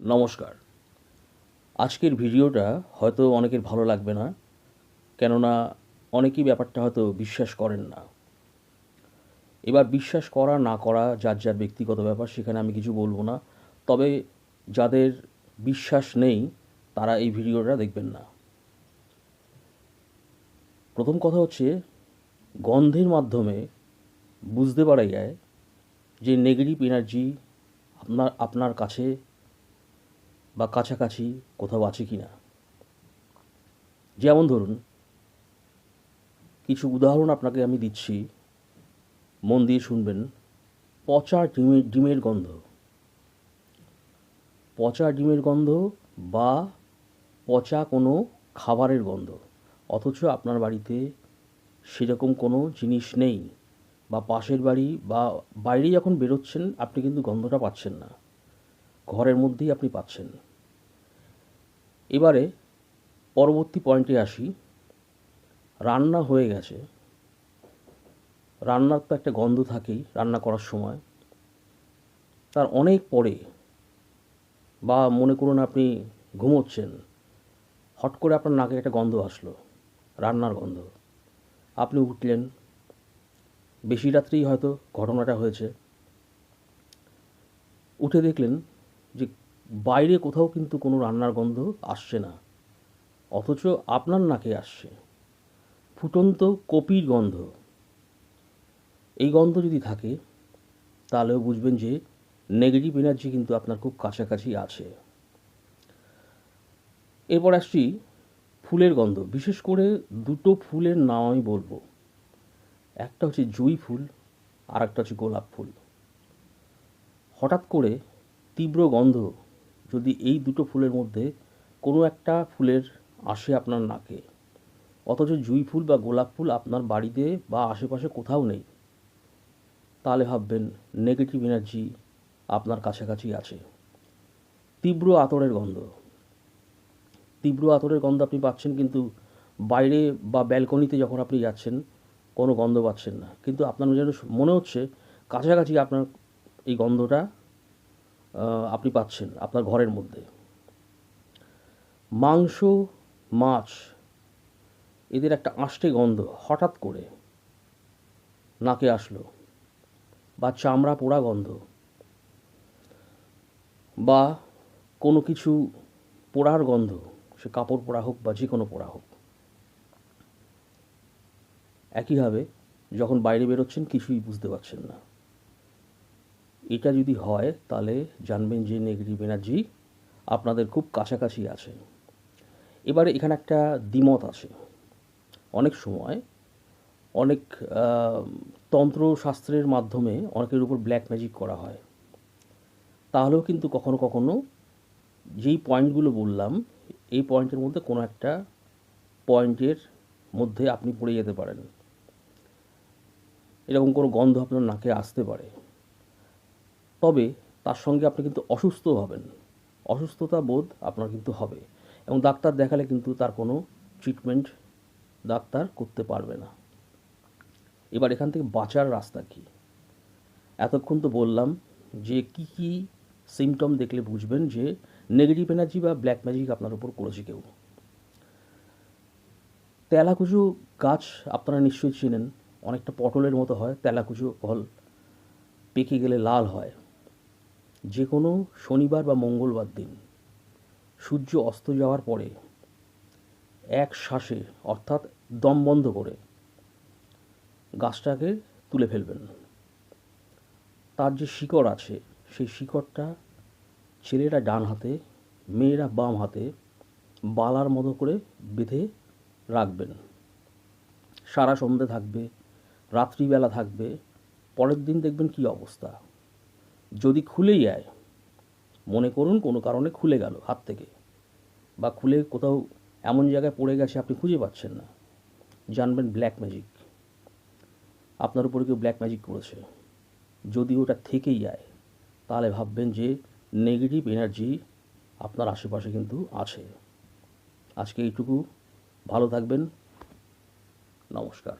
নমস্কার। আজকের ভিডিওটা হয়তো অনেকের ভালো লাগবে না, কেননা অনেকেই ব্যাপারটা হয়তো বিশ্বাস করেন না। এবার বিশ্বাস করা না করা, যার যার ব্যক্তিগত ব্যাপার, সেখানে আমি কিছু বলব না। তবে যাদের বিশ্বাস নেই, তারা এই ভিডিওটা দেখবেন না। প্রথম কথা হচ্ছে, গন্ধের মাধ্যমে বুঝতে পারা যায় যে নেগেটিভ এনার্জি আপনার আপনার কাছে বা কাছাকাছি কোথাও আছে কি না। যেমন ধরুন, কিছু উদাহরণ আপনাকে আমি দিচ্ছি। মন দিয়ে শুনবেন পচা ডিমের ডিমের গন্ধ। পচা ডিমের গন্ধ বা পচা কোনো খাবারের গন্ধ। অথচ আপনার বাড়িতে সেরকম কোনো জিনিস নেই বা পাশের বাড়ি বা বাইরে যখন বেরোচ্ছেন, আপনি কিন্তু গন্ধটা পাচ্ছেন না। ঘরের মধ্যেই আপনি পাচ্ছেন। এবারে পরবর্তী পয়েন্টে আসি। রান্না হয়ে গেছে। রান্নার তো একটা গন্ধ থাকেই রান্না করার সময়। তার অনেক পরে বা মনে করুন আপনি ঘুমোচ্ছেন, হট করে আপনার নাকে একটা গন্ধ আসলো, রান্নার গন্ধ। আপনি উঠলেন। বেশি রাত্রেই হয়তো ঘটনাটা হয়েছে। উঠে দেখলেন যে বাইরে কোথাও কিন্তু কোনো রান্নার গন্ধ আসছে না। অথচ আপনার নাকে আসছে। ফুটন্ত কপির গন্ধ। এই গন্ধ যদি থাকে, তাহলেও বুঝবেন যে নেগেটিভ এনার্জি কিন্তু আপনার খুব কাছাকাছি আছে। এরপর আসছি ফুলের গন্ধ। বিশেষ করে দুটো ফুলের নাম আমি বলব। একটা হচ্ছে জুঁই ফুল আর একটা হচ্ছে গোলাপ ফুল। হঠাৎ করে তীব্র গন্ধ যদি এই দুটো ফুলের মধ্যে কোনো একটা ফুলের আসে আপনার নাকে, অথচ জুঁই ফুল বা গোলাপ ফুল আপনার বাড়িতে বা আশেপাশে কোথাও নেই, তাহলে ভাববেন নেগেটিভ এনার্জি আপনার কাছাকাছি আছে। তীব্র আতরের গন্ধ। তীব্র আতরের গন্ধ আপনি পাচ্ছেন কিন্তু বাইরে বা ব্যালকনিতে যখন আপনি যাচ্ছেন, কোনো গন্ধ পাচ্ছেন না। কিন্তু আপনার যেন মনে হচ্ছে কাছাকাছি আপনার এই গন্ধটা আপনি পাচ্ছেন আপনার ঘরের মধ্যে। মাংস, মাছ, এদের একটা আষ্টে গন্ধ হঠাৎ করে নাকে আসলো বা চামড়া পোড়া গন্ধ বা কোনো কিছু পোড়ার গন্ধ, সে কাপড় পোড়া হোক বা যে কোনো পোড়া হোক। একইভাবে যখন বাইরে বেরোচ্ছেন কিছুই বুঝতে পারছেন না। এটা যদি হয়, তাহলে জানবেন যে নেগেটিভ এনার্জি আপনাদের খুব কাছাকাছি আছে। এবারে এখানে একটা দ্বিমত আছে। অনেক সময় অনেক তন্ত্রশাস্ত্রের মাধ্যমে অনেকের উপর ব্ল্যাক ম্যাজিক করা হয়। তাহলেও কিন্তু কখনো কখনো যেই পয়েন্টগুলো বললাম, এই পয়েন্টের মধ্যে কোনো একটা পয়েন্টের মধ্যে আপনি পড়ে যেতে পারেন। এরকম কোনো গন্ধ আপনার নাকে আসতে পারে। তবে তার সঙ্গে আপনি কিন্তু অসুস্থ হবেন। অসুস্থতা বোধ আপনার কিন্তু হবে এবং ডাক্তার দেখালে কিন্তু তার কোনো ট্রিটমেন্ট ডাক্তার করতে পারবে না। এবার এখান থেকে বাঁচার রাস্তা কী? এতক্ষণ তো বললাম যে কি কি সিমটম দেখলে বুঝবেন যে নেগেটিভ এনার্জি বা ব্ল্যাক ম্যাজিক আপনার উপর করেছে কেউ। তেলাকুচু গাছ আপনারা নিশ্চয়ই চেনেন, অনেকটা পটলের মতো হয়, তেলাকুচু ফল পেকে গেলে লাল হয়। যে কোনো শনিবার বা মঙ্গলবার দিন সূর্য অস্ত যাওয়ার পরে এক শ্বাসে, অর্থাৎ দম বন্ধ করে গাছটাকে তুলে ফেলবেন। তার যে শিকড় আছে, সেই শিকড়টা ছেলেরা ডান হাতে, মেয়েরা বাম হাতে বালার মতো করে বেঁধে রাখবেন। সারা সন্ধে থাকবে, রাত্রিবেলা থাকবে, পরের দিন দেখবেন কি অবস্থা। যদি খুলে যায় মনে করুন কোনো কারণে খুলে গেল হাত থেকে বা খুলে কোথাও এমন জায়গায় পড়ে গেছে আপনি খুঁজে পাচ্ছেন না, জানবেন ব্ল্যাক ম্যাজিক আপনার উপরে কেউ ব্ল্যাক ম্যাজিক করেছে। যদি ওটা থেকেই যায় তাহলে ভাববেন যে নেগেটিভ এনার্জি আপনার আশেপাশে কিন্তু আছে। আজকে এইটুকু। ভালো থাকবেন। নমস্কার।